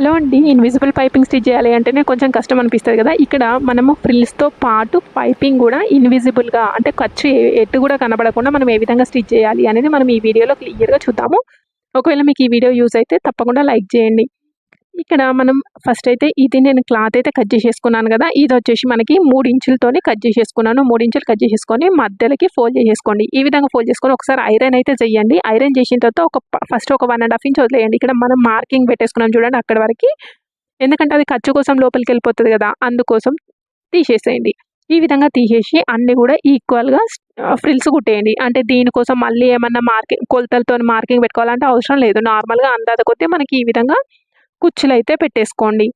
Hello అండి invisible piping stitch చేయాలి అంటేనే కొంచెం కష్టం అనిపిస్తుంది కదా. ఇక్కడ మనము ఫ్రిల్స్తో పాటు పైపింగ్ కూడా ఇన్విజిబుల్గా అంటే ఖర్చు ఎటు కూడా కనబడకుండా మనం ఏ విధంగా స్టిచ్ చేయాలి అనేది మనం ఈ వీడియోలో క్లియర్గా చూద్దాము. ఒకవేళ మీకు ఈ వీడియో యూజ్ అయితే తప్పకుండా లైక్ చేయండి. ఇక్కడ మనం ఫస్ట్ అయితే ఇది నేను క్లాత్ అయితే కట్ చేసేసుకున్నాను కదా ఇది వచ్చేసి మనకి మూడు ఇంచులతోనే కట్ చేసేసుకున్నాను. మూడు ఇంచులు కట్ చేసేసుకొని మధ్యలోకి ఫోల్డ్ చేసేసుకోండి. ఈ విధంగా ఫోల్డ్ చేసుకొని ఒకసారి ఐరన్ అయితే చేయండి. ఐరన్ చేసిన తర్వాత ఒక ఫస్ట్ ఒక వన్ అండ్ హాఫ్ ఇంచ్ వదిలేయండి. ఇక్కడ మనం మార్కింగ్ పెట్టేసుకున్నాం చూడండి అక్కడ వరకు. ఎందుకంటే అది ఖర్చు కోసం లోపలికి వెళ్ళిపోతుంది కదా అందుకోసం తీసేసేయండి. ఈ విధంగా తీసేసి అన్ని కూడా ఈక్వల్గా ఫ్రిల్స్ కుట్టేయండి. అంటే దీనికోసం మళ్ళీ ఏమన్నా మార్కింగ్ కొలతలతో మార్కింగ్ పెట్టుకోవాలంటే అవసరం లేదు. నార్మల్గా అందాత కొద్దీ మనకి ఈ విధంగా కుచ్చులు అయితే పెట్టేసుకోండి.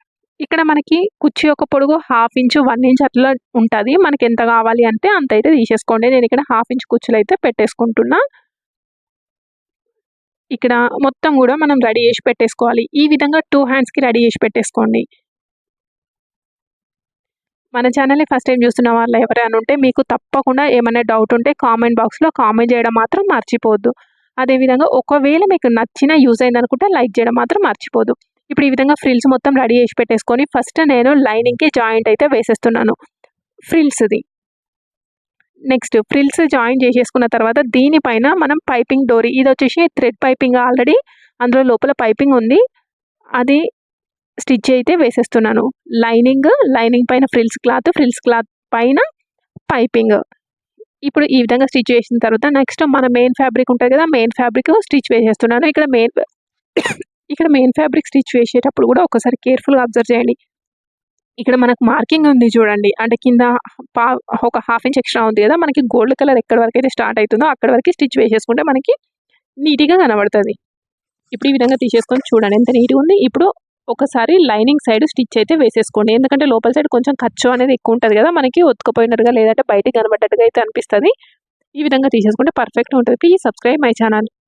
ఇక్కడ మనకి కుర్చీ యొక్క పొడుగు హాఫ్ ఇంచు వన్ ఇంచ్ అట్లా ఉంటుంది. మనకి ఎంత కావాలి అంటే అంత అయితే తీసేసుకోండి. నేను ఇక్కడ హాఫ్ ఇంచ్ కుచ్చులు అయితే పెట్టేసుకుంటున్నా. ఇక్కడ మొత్తం కూడా మనం రెడీ చేసి పెట్టేసుకోవాలి. ఈ విధంగా టూ హ్యాండ్స్కి రెడీ చేసి పెట్టేసుకోండి. మన ఛానల్ని ఫస్ట్ టైం చూస్తున్న వాళ్ళు ఎవరైనా ఉంటే మీకు తప్పకుండా ఏమైనా డౌట్ ఉంటే కామెంట్ బాక్స్లో కామెంట్ చేయడం మాత్రం మర్చిపోవద్దు. అదేవిధంగా ఒకవేళ మీకు నచ్చిన యూజ్ అయిందనుకుంటే లైక్ చేయడం మాత్రం మర్చిపోదు ఇప్పుడు ఈ విధంగా ఫ్రిల్స్ మొత్తం రెడీ చేసి పెట్టేసుకొని ఫస్ట్ నేను లైనింగ్కి జాయింట్ అయితే వేసేస్తున్నాను. ఫ్రిల్స్ది నెక్స్ట్ ఫ్రిల్స్ జాయిన్ చేసేసుకున్న తర్వాత దీనిపైన మనం పైపింగ్ డోరీ ఇది వచ్చేసి థ్రెడ్ పైపింగ్ ఆల్రెడీ అందులో లోపల పైపింగ్ ఉంది. అది స్టిచ్ అయితే వేసేస్తున్నాను. లైనింగ్ లైనింగ్ పైన ఫ్రిల్స్ క్లాత్ ఫ్రిల్స్ క్లాత్ పైన పైపింగ్ ఇప్పుడు ఈ విధంగా స్టిచ్ చేసిన తర్వాత నెక్స్ట్ మన మెయిన్ ఫ్యాబ్రిక్ ఉంటుంది కదా మెయిన్ ఫ్యాబ్రిక్ స్టిచ్ వేసేస్తున్నాను. ఇక్కడ మెయిన్ ఇక్కడ మెయిన్ ఫ్యాబ్రిక్ స్టిచ్ వేసేటప్పుడు కూడా ఒకసారి కేర్ఫుల్గా అబ్జర్వ్ చేయండి. ఇక్కడ మనకు మార్కింగ్ ఉంది చూడండి. అంటే కింద పా ఒక హాఫ్ ఇంచ్ ఎక్స్ట్రా ఉంది కదా మనకి గోల్డ్ కలర్ ఎక్కడి వరకు అయితే స్టార్ట్ అవుతుందో అక్కడ వరకు స్టిచ్ వేసేసుకుంటే మనకి నీట్గా కనబడుతుంది. ఇప్పుడు ఈ విధంగా తీసేసుకొని చూడండి. ఎంత నీట్గా ఉంది. ఇప్పుడు ఒకసారి లైనింగ్ సైడ్ స్టిచ్ అయితే వేసేసుకోండి. ఎందుకంటే లోపల సైడ్ కొంచెం ఖర్చు అనేది ఎక్కువ ఉంటుంది కదా మనకి ఒత్తుకుపోయినట్టుగా లేదంటే బయటికి కనబడ్డట్టుగా అయితే అనిపిస్తుంది. ఈ విధంగా తీసేసుకుంటే పర్ఫెక్ట్ ఉంటుంది. Please subscribe my channel